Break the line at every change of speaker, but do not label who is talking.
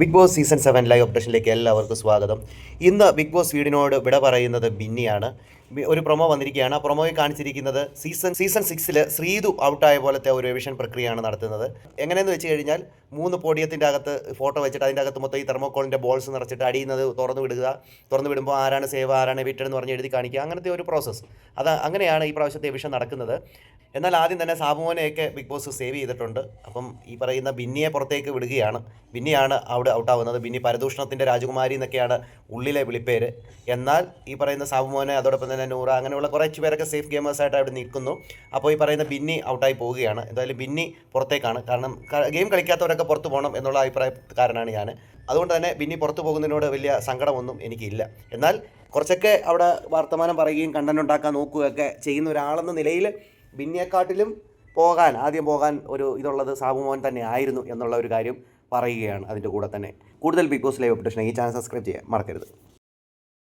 Bigg Boss season seven live അപ്ഡേഷനിലേക്ക് എല്ലാവർക്കും സ്വാഗതം. ഇന്ന് ബിഗ് ബോസ് വീടിനോട് വിട പറയുന്നത് ബിന്നിയാണ്. ഒരു പ്രൊമോ വന്നിരിക്കുകയാണ്. ആ പ്രൊമോയിൽ കാണിച്ചിരിക്കുന്നത് സീസൺ സീസൺ സിക്സിൽ ശ്രീതു ഔട്ടായ പോലത്തെ ഒരു റിവിഷൻ പ്രക്രിയയാണ് നടത്തുന്നത്. എങ്ങനെയെന്ന് വെച്ച് കഴിഞ്ഞാൽ മൂന്ന് പോഡിയത്തിന്റെ അകത്ത് ഫോട്ടോ വെച്ചിട്ട് അതിന്റെ അകത്ത് മൊത്തം ഈ തെർമോക്കോളിന്റെ ബോൾസ് നിറച്ചിട്ട് അടിയുന്നത് തുറന്നു വിടുക. തുറന്നു വിടുമ്പോൾ ആരാണ് സേവ് ആരാണ് എവിറ്റഡ് എന്ന് പറഞ്ഞ് എഴുതി കാണിക്കുക. അങ്ങനത്തെ ഒരു പ്രോസസ്സ് അത് അങ്ങനെയാണ് ഈ പ്രാവശ്യത്തെ എവിഷൻ നടക്കുന്നത്. എന്നാൽ ആദ്യം തന്നെ സാബുമോനെയൊക്കെ ബിഗ് ബോസ് സേവ് ചെയ്തിട്ടുണ്ട്. അപ്പം ഈ പറയുന്ന ബിന്നിയെ പുറത്തേക്ക് വിടുകയാണ്. ബിന്നിയാണ് അവിടെ ഔട്ടാവുന്നത് ബിന്നി പരദൂഷണത്തിന്റെ രാജകുമാരി എന്നൊക്കെയാണ് ഉള്ളിലെ വിളിപ്പേര്. എന്നാൽ ഈ പറയുന്ന സാബുമോനെ അതോടൊപ്പം തന്നെ നൂറ അങ്ങനെയുള്ള കുറച്ച് പേരൊക്കെ സേഫ് ഗെയിമേഴ്സായിട്ട് അവിടെ നിൽക്കുന്നു. അപ്പോൾ ഈ പറയുന്ന ബിന്നി ഔട്ടായി പോവുകയാണ്. എന്തായാലും ബിന്നി പുറത്തേക്കാണ്. കാരണം ഗെയിം കളിക്കാത്തവരൊക്കെ പുറത്ത് പോകണം എന്നുള്ള അഭിപ്രായക്കാരനാണ് ഞാൻ. അതുകൊണ്ട് തന്നെ ബിന്നി പുറത്തു പോകുന്നതിനോട് വലിയ സങ്കടമൊന്നും എനിക്കില്ല. എന്നാൽ കുറച്ചൊക്കെ അവിടെ വർത്തമാനം പറയുകയും കണ്ടന്റ് ഉണ്ടാക്കാൻ നോക്കുകയൊക്കെ ചെയ്യുന്ന ഒരാളെന്ന നിലയിൽ ബിന്നിയെക്കാട്ടിലും പോകാൻ ആദ്യം പോകാൻ ഒരു ഇതുള്ളത് സാബുമോൻ തന്നെ ആയിരുന്നു എന്നുള്ള ഒരു കാര്യം പറയുകയാണ് അതിന്റെ കൂടെ തന്നെ. കൂടുതൽ ബിഗ് ബോസ് ലൈവ് അപ്ഡേഷൻ ഈ ചാനൽ സബ്സ്ക്രൈബ് ചെയ്യാൻ മറക്കരുത്.